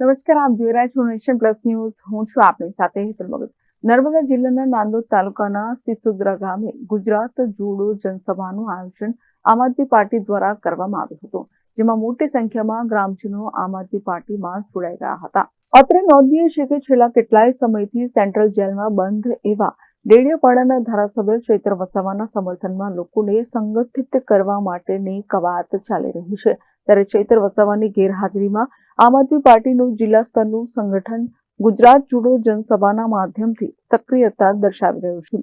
નમસ્કાર, આપ જોઈ રહ્યા છો નેશન પ્લસ ન્યૂઝ. હું છું આપની સાથે હેતલ મગર નર્મદા જિલ્લાના નાંદોદ તાલુકાના સિસોદરા ગામે ગુજરાત જોડો જનસભાનું આયોજન આમ આદમી પાર્ટી દ્વારા કરવામાં આવ્યું હતું, જેમાં મોટી સંખ્યામાં ગ્રામજનો આમ આદમી પાર્ટીમાં જોડાઈ ગયા હતા. અત્રે નોંધીએ છે કે છેલ્લા કેટલાય સમયથી સેન્ટ્રલ જેલમાં બંધ એવા ડેડિયાપાડાના ધારાસભ્ય ચૈત્ર વસાવાના સમર્થનમાં લોકોને સંગઠિત કરવા માટેની કવાયત ચાલી રહી છે. ત્યારે ચૈત્ર વસાવાની ગેરહાજરીમાં આમ આદમી પાર્ટીનું જિલ્લા સ્તરનું સંગઠન ગુજરાત જોડો જનસભાના માધ્યમથી સક્રિયતા દર્શાવી રહ્યું છે.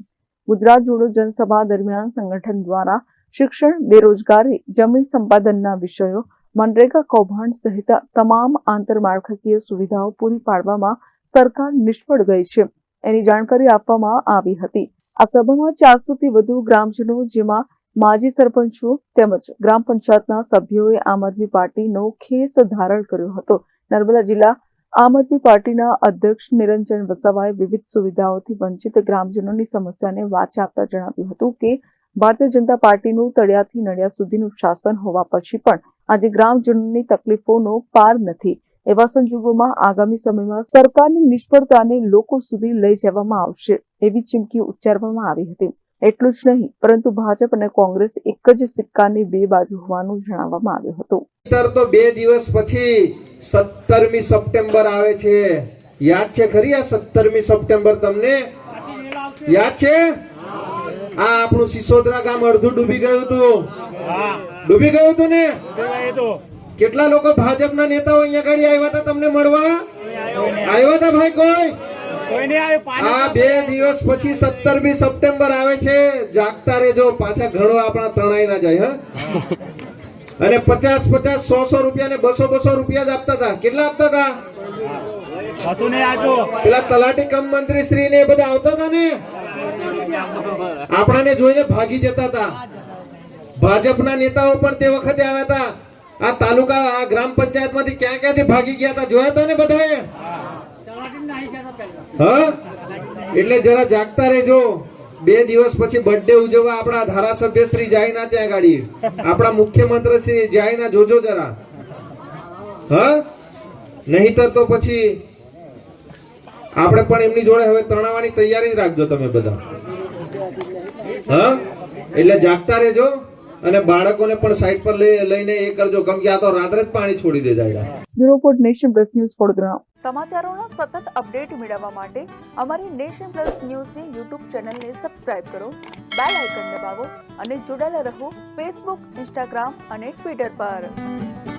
ગુજરાત જોડો જનસભા દરમિયાન સંગઠન દ્વારા શિક્ષણ, બેરોજગારી, જમીન સંપાદનના વિષયો, મનરેગા કૌભાંડ સહિત તમામ આંતરમાળખાકીય સુવિધાઓ પૂરી પાડવામાં સરકાર નિષ્ફળ ગઈ છે. એની જાણકારી આપવામાં આવી હતી. આ સભામાં ચારસોથી વધુ ગ્રામજનો, જેમાં માજી સરપંચો તેમજ ગ્રામ પંચાયતના સભ્યોએ આમ આદમી પાર્ટીનો ખેસ ધારણ કર્યો હતો. નર્મદા જિલ્લા આમ આદમી પાર્ટીના અધ્યક્ષ નિરંજન વસાવાએ વિવિધ સુવિધાઓથી વંચિત ગ્રામજનોની સમસ્યાને વાચા આપતા જણાવ્યું હતું કે, ભારતીય જનતા પાર્ટીનું તળિયાથી નડિયા સુધીનું શાસન હોવા પછી પણ આજે ગ્રામજનોની તકલીફોનો પાર નથી. એવા સંજોગોમાં આગામી સમયમાં સરકારની નિષ્ફળતાને લોકો સુધી લઈ જવામાં આવશે એવી ચીમકી ઉચ્ચારવામાં આવી હતી. એટલું જ નહીં, પરંતુ ભાજપ અને કોંગ્રેસ એક જ સિક્કાની બે બાજુ હોવાનું જણાવવામાં આવ્યું હતું. તો બે દિવસ પછી સત્તરમી સપ્ટેમ્બર આવે છે. યાદ છે ખરી આ સત્તરમી સપ્ટેમ્બર તમને? યાદ છે? આ આપણું સિસોદરા ગામ અડધું ડૂબી ગયું હતું. ડૂબી ગયું હતું ને? કેટલા લોકો ભાજપના નેતાઓ અહીંયા આગળ આવ્યા હતા તમને મળવા? આવ્યા હતા ભાઈ કોઈ? આ બે દિવસ પછી સત્તરમી સપ્ટેમ્બર આવે છે. જાગતા રેજો પાછા ઘણો આપણા તણાઈ ના જાય હા. અને પચાસ પચાસ સો સો રૂપિયા ને બસો બસો રૂપિયા જ આપતા હતા. કેટલા આપતા હતા? પેલા તલાટી કમ મંત્રી શ્રી ને એ બધા આવતા હતા ને? આપણાને જોઈને ભાગી જતા હતા. ભાજપના નેતાઓ પણ તે વખતે આવ્યા હતા. આ તાલુકા આ ગ્રામ પંચાયતમાંથી ક્યાં ક્યાંથી ભાગી ગયા હતા? જોયા હતા ને બધાએ? હા? એટલે જરા જાગતા રહેજો. બે દિવસ પછી બર્થડે ઉજવવા આપણા ધારાસભ્ય શ્રી જાય ના ત્યાં ગાડી આપણા મુખ્યમંત્રી શ્રી જાય ના જોજો જરા. નહીતર તો પછી આપણે પણ એમની જોડે હવે તણાવવાની તૈયારી જ રાખજો તમે બધા. હા? એટલે જાગતા રહેજો. અને બાળકોને પણ સાઈડ પર લઈ લઈને એ કરજો. કેમ કે આ તો રાત્રે જ પાણી છોડી દે જાય. Bureau nation plus news Vadodara. સમાચારોનો સતત અપડેટ મેળવવા માટે અમારી નેશન પ્લસ ન્યૂઝની યુટ્યુબ ચેનલને સબસ્ક્રાઇબ કરો બેલ આઇકન દબાવો અને જોડાયેલા રહો ફેસબુક ઇન્સ્ટાગ્રામ અને ટ્વિટર પર.